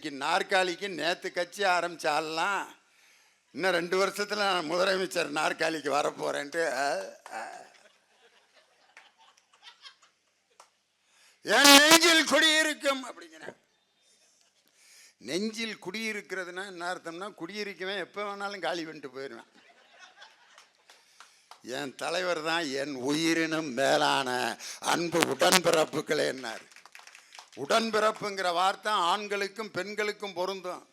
இன்னைக்கு நாற்காலிக்கு நேற்று கட்சி ஆரம்பிச்சாலாம். இன்னும் ரெண்டு வருஷத்தில் நான் முதலமைச்சர் நாற்காலிக்கு வரப்போறேன்ட்டு என் நெஞ்சில் குடியிருக்கும் அப்படிங்கிறேன். நெஞ்சில் குடியிருக்கிறதுனா என்ன அர்த்தம்னா குடியிருக்கவன் எப்போ வேணாலும் காலி பண்ணிட்டு போயிடுவேன். என் தலைவர் தான் என் உயிரினும் மேலான அன்பு உடன்பிறப்புகளேன்னார். உடன்பிறப்புங்கிற வார்த்தை ஆண்களுக்கும் பெண்களுக்கும் பொருந்தும்.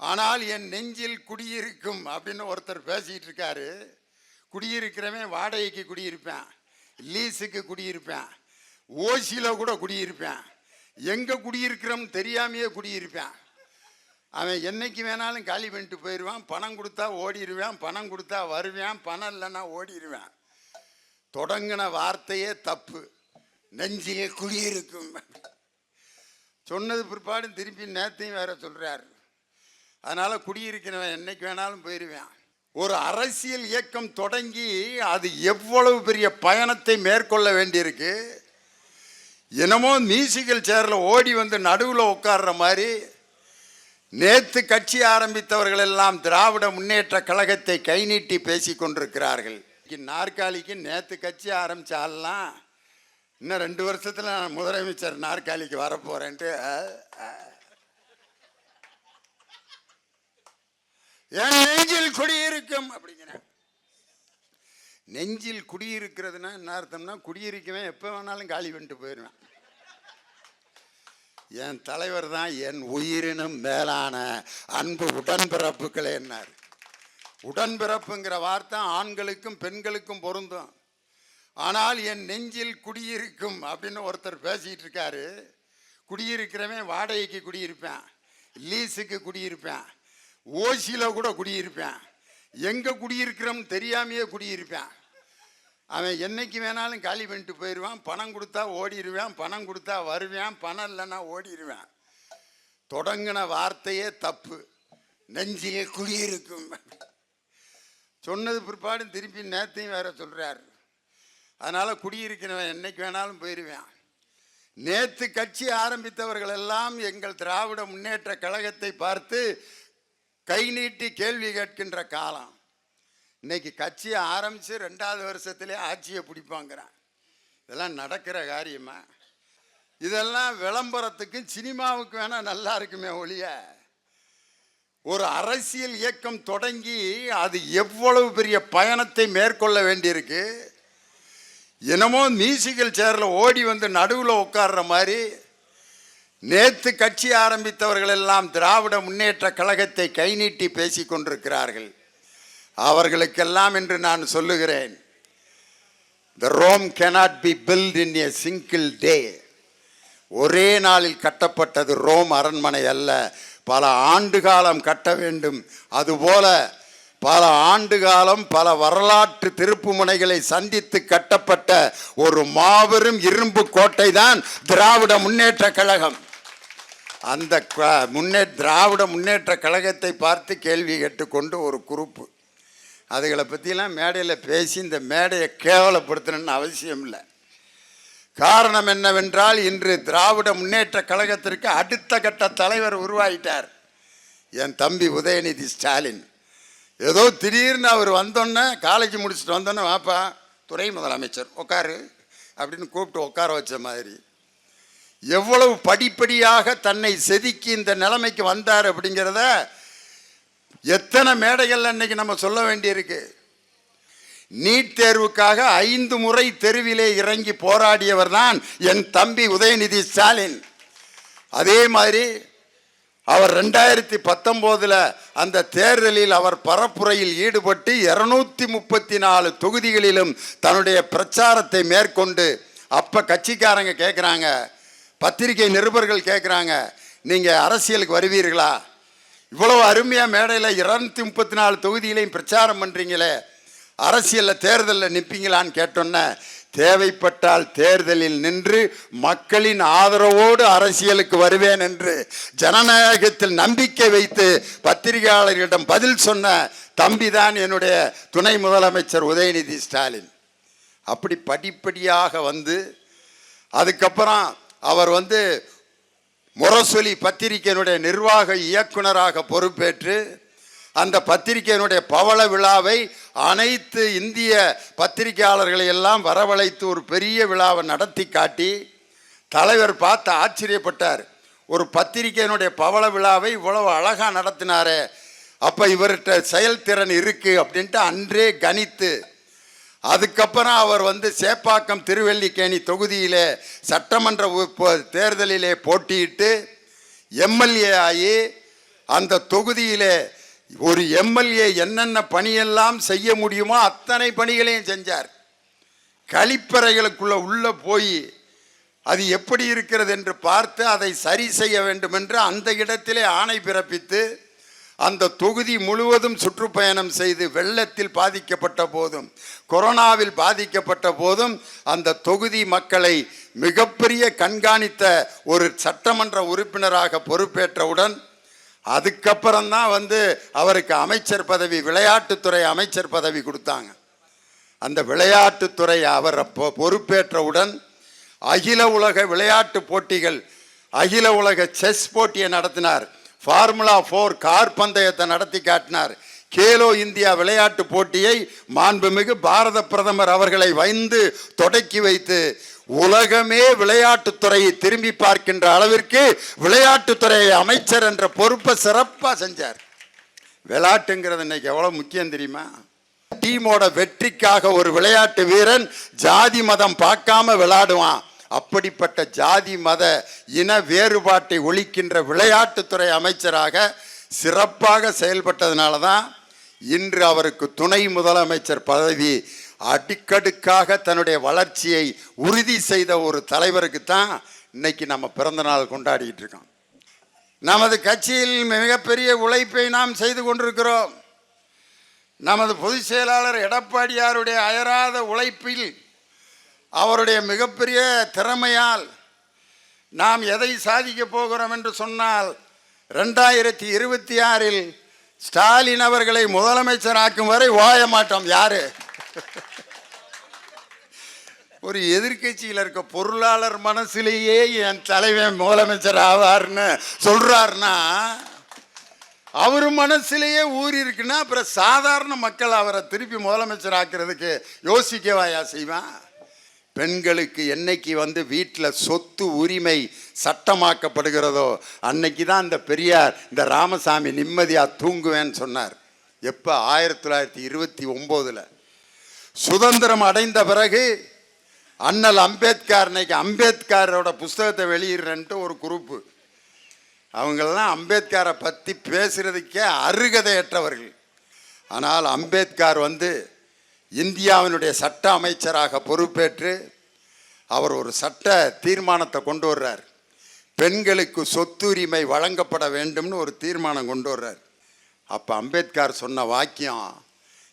ஆனால் என் நெஞ்சில் குடியிருக்கும் அப்படின்னு ஒருத்தர் பேசிகிட்டு இருக்காரு. குடியிருக்கிறவன் வாடகைக்கு குடியிருப்பேன் லீஸுக்கு குடியிருப்பேன் ஓசியில் கூட குடியிருப்பேன் எங்கே குடியிருக்கிறோம்னு தெரியாமையே குடியிருப்பேன். அவன் என்னைக்கு வேணாலும் காலி பண்ணிட்டு போயிடுவான் பணம் கொடுத்தா ஓடிடுவேன் பணம் கொடுத்தா வருவேன் பணம் இல்லைன்னா ஓடிடுவேன். தொடங்கின வார்த்தையே தப்பு நெஞ்சிலே குடியிருக்கும். சொன்னது பிற்பாடு திருப்பி நேத்தையும் வேற சொல்கிறார் அதனால் குடியிருக்கிறவன் என்னைக்கு வேணாலும் போயிடுவேன் ஒரு அரசியல் இயக்கம் தொடங்கி அது எவ்வளவு பெரிய பயணத்தை மேற்கொள்ள வேண்டியிருக்கு. என்னமோ மியூசிக்கல் சேரில் ஓடி வந்து நடுவில் உட்கார்ற மாதிரி நேற்று கட்சி ஆரம்பித்தவர்கள் எல்லாம் திராவிட முன்னேற்ற கழகத்தை கை நீட்டி பேசி கொண்டிருக்கிறார்கள். நாற்காலிக்கு நேற்று கட்சி ஆரம்பித்தாலாம் இன்னும் ரெண்டு வருஷத்தில் நான் முதலமைச்சர் நாற்காலிக்கு வரப்போகிறேன்ட்டு அஹ், என் நெஞ்சில் குடியிருக்கும் அப்படிங்கிறேன் நெஞ்சில் குடியிருக்கிறதுனா என்ன அர்த்தம்னா குடியிருக்கவன் எப்போ வேணாலும் காலி பண்ணிட்டு போயிடுவேன். என் தலைவர் தான் என் உயிரினும் மேலான அன்பு உடன்பிறப்புகளேன்னார் உடன்பிறப்புங்கிற வார்த்தை ஆண்களுக்கும் பெண்களுக்கும் பொருந்தும். ஆனால் என் நெஞ்சில் குடியிருக்கும் அப்படின்னு ஒருத்தர் பேசிட்டு இருக்காரு குடியிருக்கிறவன் வாடகைக்கு குடியிருப்பேன் லீஸுக்கு குடியிருப்பேன் ஓசியில் கூட குடியிருப்பேன் எங்கே குடியிருக்கிறோம்னு தெரியாமையே குடியிருப்பேன். அவன் என்னைக்கு வேணாலும் காலி பண்ணிட்டு போயிடுவான் பணம் கொடுத்தா ஓடிடுவேன் பணம் கொடுத்தா வருவேன் பணம் இல்லைன்னா ஓடிடுவேன். தொடங்கின வார்த்தையே தப்பு நெஞ்சிலே குடியிருக்கும். சொன்னது பிற்பாடு திருப்பி நேத்தையும் வேற சொல்கிறாரு அதனால் குடியிருக்கிறவன் என்னைக்கு வேணாலும் போயிடுவேன் நேற்று கட்சி ஆரம்பித்தவர்கள் எல்லாம் எங்கள் திராவிட முன்னேற்ற கழகத்தை பார்த்து கை நீட்டி கேள்வி கேட்கின்ற காலம். இன்னைக்கு கட்சியை ஆரம்பித்து ரெண்டாவது வருஷத்திலே ஆட்சியை பிடிப்பாங்கிறான். இதெல்லாம் நடக்கிற காரியமா? இதெல்லாம் விளம்பரத்துக்கும் சினிமாவுக்கு வேணால் நல்லா இருக்குமே ஒழிய. ஒரு அரசியல் இயக்கம் தொடங்கி அது எவ்வளவு பெரிய பயணத்தை மேற்கொள்ள வேண்டியிருக்கு? என்னமோ மியூசிக்கல் சேரில் ஓடி வந்து நடுவில் உட்கார்ற மாதிரி நேற்று கட்சி ஆரம்பித்தவர்கள் எல்லாம் திராவிட முன்னேற்ற கழகத்தை கை நீட்டி பேசிக் கொண்டிருக்கிறார்கள். அவர்களுக்கெல்லாம் என்று நான் சொல்லுகிறேன். The Rome cannot be built in a single day ஒரே நாளில் கட்டப்பட்டது ரோம் அரண்மனை அல்ல. பல ஆண்டு காலம் கட்ட வேண்டும். அதுபோல பல ஆண்டு காலம் பல வரலாற்று திருப்பு முனைகளை சந்தித்து கட்டப்பட்ட ஒரு மாபெரும் இரும்பு கோட்டை தான் திராவிட முன்னேற்ற கழகம். அந்த க- முன்னே திராவிட முன்னேற்ற கழகத்தை பார்த்து கேள்வி கேட்டுக்கொண்டு ஒரு குரூப்பு அதுகளை பற்றிலாம் மேடையில் பேசி இந்த மேடையை கேவலப்படுத்தணும்னு அவசியம் இல்லை. காரணம் என்னவென்றால் இன்று திராவிட முன்னேற்ற கழகத்திற்கு அடுத்த கட்ட தலைவர் உருவாயிட்டார். என் தம்பி உதயநிதி ஸ்டாலின். ஏதோ திடீர்னு அவர் வந்தோன்னே காலேஜ் முடிச்சுட்டு வந்தோன்னே வாப்பா துறை முதலமைச்சர் உட்காரு அப்படின்னு கூப்பிட்டு உட்கார வச்ச மாதிரி. எவ்வளவு படிப்படியாக தன்னை செதுக்கி இந்த நிலைமைக்கு வந்தார் அப்படிங்கிறத எத்தனை மேடைகள் அன்னைக்கு நம்ம சொல்ல வேண்டியிருக்கு. நீட் தேர்வுக்காக ஐந்து முறை தெருவிலே இறங்கி போராடியவர் தான் என் தம்பி உதயநிதி ஸ்டாலின். அதே மாதிரி அவர் ரெண்டாயிரத்தி பத்தொம்போதில் அந்த தேர்தலில் அவர் பரப்புரையில் ஈடுபட்டு இருநூத்தி முப்பத்தி நாலு தொகுதிகளிலும் தன்னுடைய பிரச்சாரத்தை மேற்கொண்டு அப்போ கட்சிக்காரங்க கேட்குறாங்க பத்திரிகை நிருபர்கள் கேட்குறாங்க நீங்கள் அரசியலுக்கு வருவீர்களா? இவ்வளவு அருமையாக மேடையில் இருநூத்தி முப்பத்தி நாலு தொகுதியிலையும் பிரச்சாரம் பண்ணுறீங்களே அரசியலில் தேர்தலில் நிற்பீங்களான்னு கேட்டோன்னே தேவைப்பட்டால் தேர்தலில் நின்று மக்களின் ஆதரவோடு அரசியலுக்கு வருவேன் என்று ஜனநாயகத்தில் நம்பிக்கை வைத்து பத்திரிகையாளர்களிடம் பதில் சொன்ன தம்பிதான் என்னுடைய துணை முதலமைச்சர் உதயநிதி ஸ்டாலின். அப்படி படிப்படியாக வந்து அதுக்கப்புறம் அவர் வந்து முரசொலி பத்திரிகையினுடைய நிர்வாக இயக்குனராக பொறுப்பேற்று அந்த பத்திரிகையினுடைய பவள விழாவை அனைத்து இந்திய பத்திரிகையாளர்களை எல்லாம் வரவழைத்து ஒரு பெரிய விழாவை நடத்தி காட்டி தலைவர் பார்த்து ஆச்சரியப்பட்டார். ஒரு பத்திரிகையினுடைய பவள விழாவை இவ்வளவு அழகாக நடத்தினாரே. அப்போ இவர்கிட்ட செயல்திறன் இருக்குது அப்படின்ட்டு அன்றே கணித்து அதுக்கப்புறம் அவர் வந்து சேப்பாக்கம் திருவல்லிக்கேணி தொகுதியிலே சட்டமன்ற தேர்தலிலே போட்டியிட்டு எம்எல்ஏ ஆகி அந்த தொகுதியிலே ஒரு எம்எல்ஏ என்னென்ன பணியெல்லாம் செய்ய முடியுமோ அத்தனை பணிகளையும் செஞ்சார். கழிப்பறைகளுக்குள்ள உள்ள போய் அது எப்படி இருக்கிறது என்று பார்த்து அதை சரி செய்ய வேண்டும் என்று அந்த இடத்திலே ஆணை பிறப்பித்து அந்த தொகுதி முழுவதும் சுற்றுப்பயணம் செய்து வெள்ளத்தில் பாதிக்கப்பட்ட போதும் கொரோனாவில் பாதிக்கப்பட்ட போதும் அந்த தொகுதி மக்களை மிகப்பெரிய கண்காணித்த ஒரு சட்டமன்ற உறுப்பினராக பொறுப்பேற்றவுடன் அதுக்கப்புறம்தான் வந்து அவருக்கு அமைச்சர் பதவி விளையாட்டுத்துறை அமைச்சர் பதவி கொடுத்தாங்க. அந்த விளையாட்டுத்துறை அவர் பொ- பொறுப்பேற்றவுடன் அகில உலக விளையாட்டு போட்டிகள் அகில உலக செஸ் போட்டியை நடத்தினார். ஃபார்முலா ஃபோர் கார் பந்தயத்தை நடத்தி காட்டினார். கேலோ இந்தியா விளையாட்டு போட்டியை மாண்புமிகு பாரத பிரதமர் அவர்களை வைந்து தொடக்கி வைத்து உலகமே விளையாட்டுத்துறையை திரும்பி பார்க்கின்ற அளவிற்கு விளையாட்டுத்துறை அமைச்சர் என்ற பொறுப்பை சிறப்பாக செஞ்சார். விளையாட்டுங்கிறது இன்னைக்கு எவ்வளோ முக்கியம் தெரியுமா? டீமோட வெற்றிக்காக ஒரு விளையாட்டு வீரன் ஜாதி மதம் பார்க்காம விளையாடுவான். அப்படிப்பட்ட ஜாதி மத இன வேறுபாட்டை ஒழிக்கின்ற விளையாட்டுத்துறை அமைச்சராக சிறப்பாக செயல்பட்டதுனால தான் இன்று அவருக்கு துணை முதலமைச்சர் பதவி அடிக்கடுக்காக தன்னுடைய வளர்ச்சியை உறுதி செய்த ஒரு தலைவருக்கு தான் இன்னைக்கு நம்ம பிறந்த நாள் கொண்டாடிட்டு இருக்கோம். நமது கட்சியில் மிகப்பெரிய உழைப்பை நாம் செய்து கொண்டிருக்கிறோம். நமது பொதுச் செயலாளர் எடப்பாடியாருடைய அயராத உழைப்பில் அவருடைய மிகப்பெரிய திறமையால் நாம் எதை சாதிக்க போகிறோம் என்று சொன்னால் ரெண்டாயிரத்தி இருபத்தி ஆறில் ஸ்டாலின் அவர்களை முதலமைச்சராக்கும் வரை ஓய மாட்டோம் யாரு? ஒரு எதிர்க்கட்சியில் இருக்க பொருளாளர் மனசிலேயே என் தலைவன் முதலமைச்சர் ஆவார்னு சொல்றாருன்னா அவர் மனசிலேயே ஊறி இருக்குன்னா அப்புறம் சாதாரண மக்கள் அவரை திருப்பி முதலமைச்சர் ஆக்குறதுக்கு யோசிக்கவாயா செய்வான்? பெண்களுக்கு என்னைக்கு வந்து வீட்டில் சொத்து உரிமை சட்டமாக்கப்படுகிறதோ அன்னைக்கு தான் இந்த பெரியார் இந்த ராமசாமி நிம்மதியாக தூங்குவேன்னு சொன்னார். எப்போ? ஆயிரத்தி தொள்ளாயிரத்தி இருபத்தி ஒம்போதில். சுதந்திரம் அடைந்த பிறகு அண்ணல் அம்பேத்கர் இன்னைக்கு அம்பேத்கரோட புஸ்தகத்தை வெளியிடுறேன்ட்டு ஒரு குரூப்பு. அவங்களெல்லாம் அம்பேத்கரை பற்றி பேசுகிறதுக்கே அருகதையற்றவர்கள். ஆனால் அம்பேத்கர் வந்து இந்தியாவினுடைய சட்ட அமைச்சராக பொறுப்பேற்று அவர் ஒரு சட்ட தீர்மானத்தை கொண்டு வர்றார். பெண்களுக்கு சொத்துரிமை வழங்கப்பட வேண்டும்னு ஒரு தீர்மானம் கொண்டு வர்றார். அப்போ அம்பேத்கர் சொன்ன வாக்கியம்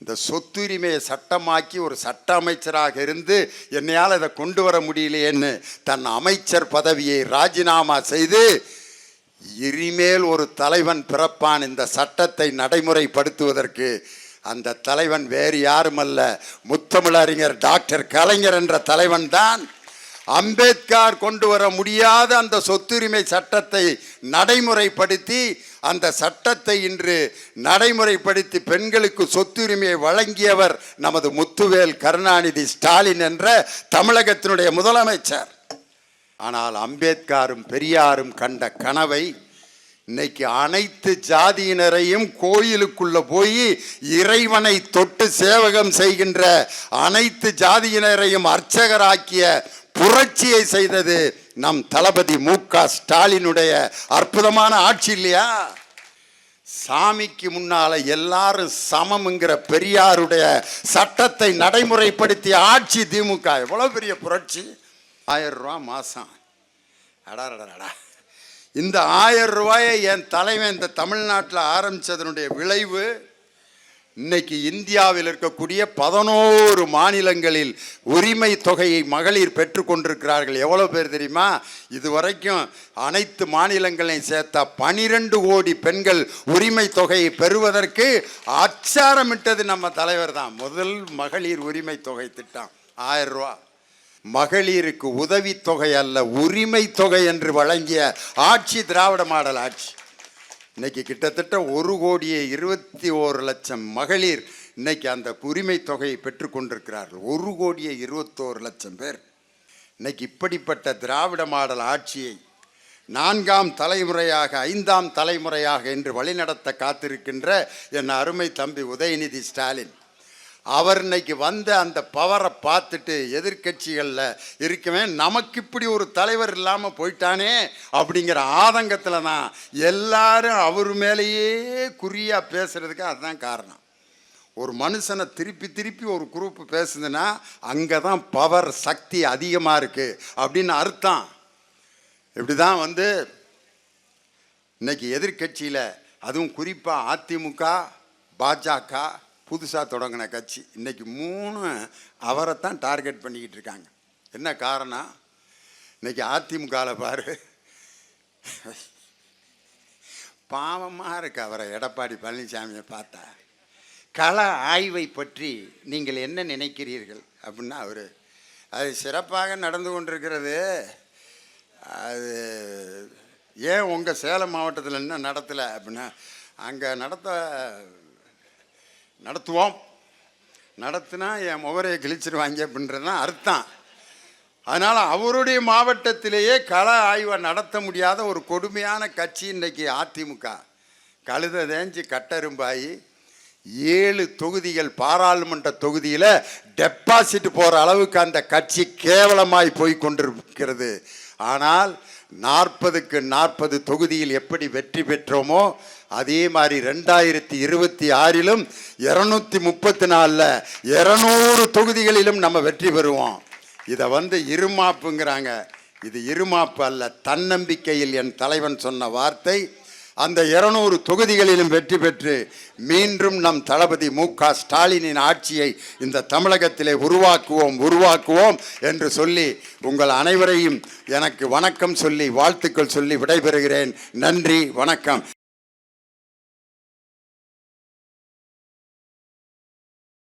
இந்த சொத்துரிமையை சட்டமாக்கி ஒரு சட்ட அமைச்சராக இருந்து என்னையால் இதை கொண்டு வர முடியலையேன்னு தன் அமைச்சர் பதவியை ராஜினாமா செய்து இனிமேல் ஒரு தலைவன் பிறப்பான் இந்த சட்டத்தை நடைமுறைப்படுத்துவதற்கு அந்த தலைவன் வேறு யாருமல்ல முத்தமிழறிஞர் டாக்டர் கலைஞர் என்ற தலைவன் தான். அம்பேத்கர் கொண்டு வர முடியாத அந்த சொத்துரிமை சட்டத்தை நடைமுறைப்படுத்தி அந்த சட்டத்தை இன்று நடைமுறைப்படுத்தி பெண்களுக்கு சொத்துரிமையை வழங்கியவர் நமது முத்துவேல் கருணாநிதி ஸ்டாலின் என்ற தமிழகத்தினுடைய முதலமைச்சர். ஆனால் அம்பேத்கரும் பெரியாரும் கண்ட கனவை இன்னைக்கு அனைத்து ஜாதியினரையும் கோயிலுக்குள்ள போய் இறைவனை தொட்டு சேவகம் செய்கின்ற அனைத்து ஜாதியினரையும் அர்ச்சகராக்கிய புரட்சியை செய்தது நம் தளபதி மு க ஸ்டாலினுடைய அற்புதமான ஆட்சி இல்லையா? சாமிக்கு முன்னால எல்லாரும் சமம்ங்கிற பெரியாருடைய சட்டத்தை நடைமுறைப்படுத்திய ஆட்சி திமுக. எவ்வளோ பெரிய புரட்சி? ஆயிரம் ரூபா மாதம் அடாடா இந்த ஆயிரம் ரூபாயை என் தலைவன் இந்த தமிழ்நாட்டில் ஆரம்பித்ததனுடைய விளைவு இன்னைக்கு இந்தியாவில் இருக்கக்கூடிய பதினோரு மாநிலங்களில் உரிமை தொகையை மகளிர் பெற்றுக்கொண்டிருக்கிறார்கள். எவ்வளோ பேர் தெரியுமா? இதுவரைக்கும் அனைத்து மாநிலங்களையும் சேர்த்தா பனிரெண்டு கோடி பெண்கள் உரிமை தொகையை பெறுவதற்கு அச்சாரமிட்டது நம்ம தலைவர் தான். முதல் மகளிர் உரிமை தொகை திட்டம். ஆயிரம் ரூபா. மகளிருக்கு உதவித்தொகை அல்ல உரிமை தொகை என்று வழங்கிய ஆட்சி திராவிட மாடல் ஆட்சி. இன்னைக்கு கிட்டத்தட்ட ஒரு கோடியே இருபத்தி ஓரு லட்சம் மகளிர் இன்னைக்கு அந்த உரிமை தொகையை பெற்றுக்கொண்டிருக்கிறார்கள் ஒரு கோடியே இருபத்தோரு லட்சம் பேர். இன்னைக்கு இப்படிப்பட்ட திராவிட மாடல் ஆட்சியை நான்காம் தலைமுறையாக ஐந்தாம் தலைமுறையாக என்று வழிநடத்த காத்திருக்கின்ற என் அருமை தம்பி உதயநிதி ஸ்டாலின் அவர் இன்னைக்கு வந்த அந்த பவரை பார்த்துட்டு எதிர்க்கட்சிகளில் இருக்கவே நமக்கு இப்படி ஒரு தலைவர் இல்லாமல் போயிட்டானே அப்படிங்கிற ஆதங்கத்தில் தான் எல்லாரும் அவர் மேலேயே குறியாக பேசுகிறதுக்கு அதுதான் காரணம். ஒரு மனுஷனை திருப்பி திருப்பி ஒரு குரூப்பு பேசுதுன்னா அங்கே தான் பவர் சக்தி அதிகமாக இருக்குது அப்படின்னு அர்த்தம். இப்படி தான் வந்து இன்னைக்கு எதிர்க்கட்சியில் அதுவும் குறிப்பாக அதிமுக பாஜக புதுசாக தொடங்கின கட்சி. இன்றைக்கி மூணு தான் டார்கெட் பண்ணிக்கிட்டு இருக்காங்க. என்ன காரணம்? இன்னைக்கு அதிமுகவில் பாரு. பாவமாக இருக்கு அவரை. எடப்பாடி பழனிசாமியை பார்த்தா. கள ஆய்வை பற்றி நீங்கள் என்ன நினைக்கிறீர்கள்? அப்படின்னா அவர் அது சிறப்பாக நடந்து கொண்டிருக்கிறது. அது ஏன் உங்கள் சேலம் மாவட்டத்தில் என்ன நடத்தலை அப்படின்னா அங்கே நடத்த நடத்துவோம். நடத்தினா என் முகரையை கிழிச்சிருவாங்க அப்படின்றது தான் அர்த்தம். அதனால் அவருடைய மாவட்டத்திலேயே கள ஆய்வை நடத்த முடியாத ஒரு கொடுமையான கட்சி இன்னைக்கு அதிமுக. கழுத தேஞ்சி கட்டரும்பாயி ஏழு தொகுதிகள் பாராளுமன்ற தொகுதியில் டெபாசிட் போகிற அளவுக்கு அந்த கட்சி கேவலமாய் போய் கொண்டிருக்கிறது. ஆனால் நாற்பதுக்கு நாற்பது தொகுதியில் எப்படி வெற்றி பெற்றோமோ அதே மாதிரி ரெண்டாயிரத்தி இருபத்தி ஆறிலும் இரநூத்தி முப்பத்தி நாலில் இரநூறு தொகுதிகளிலும் நம்ம வெற்றி பெறுவோம். இதை வந்து இருமாப்புங்கிறாங்க. இது இருமாப்பு அல்ல தன்னம்பிக்கையில் என் தலைவன் சொன்ன வார்த்தை. அந்த இருநூறு தொகுதிகளிலும் வெற்றி பெற்று மீண்டும் நம் தளபதி மு க ஸ்டாலினின் ஆட்சியை இந்த தமிழகத்திலே உருவாக்குவோம் உருவாக்குவோம் என்று சொல்லி உங்கள் அனைவரையும் எனக்கு வணக்கம் சொல்லி வாழ்த்துக்கள் சொல்லி விடைபெறுகிறேன். நன்றி வணக்கம்.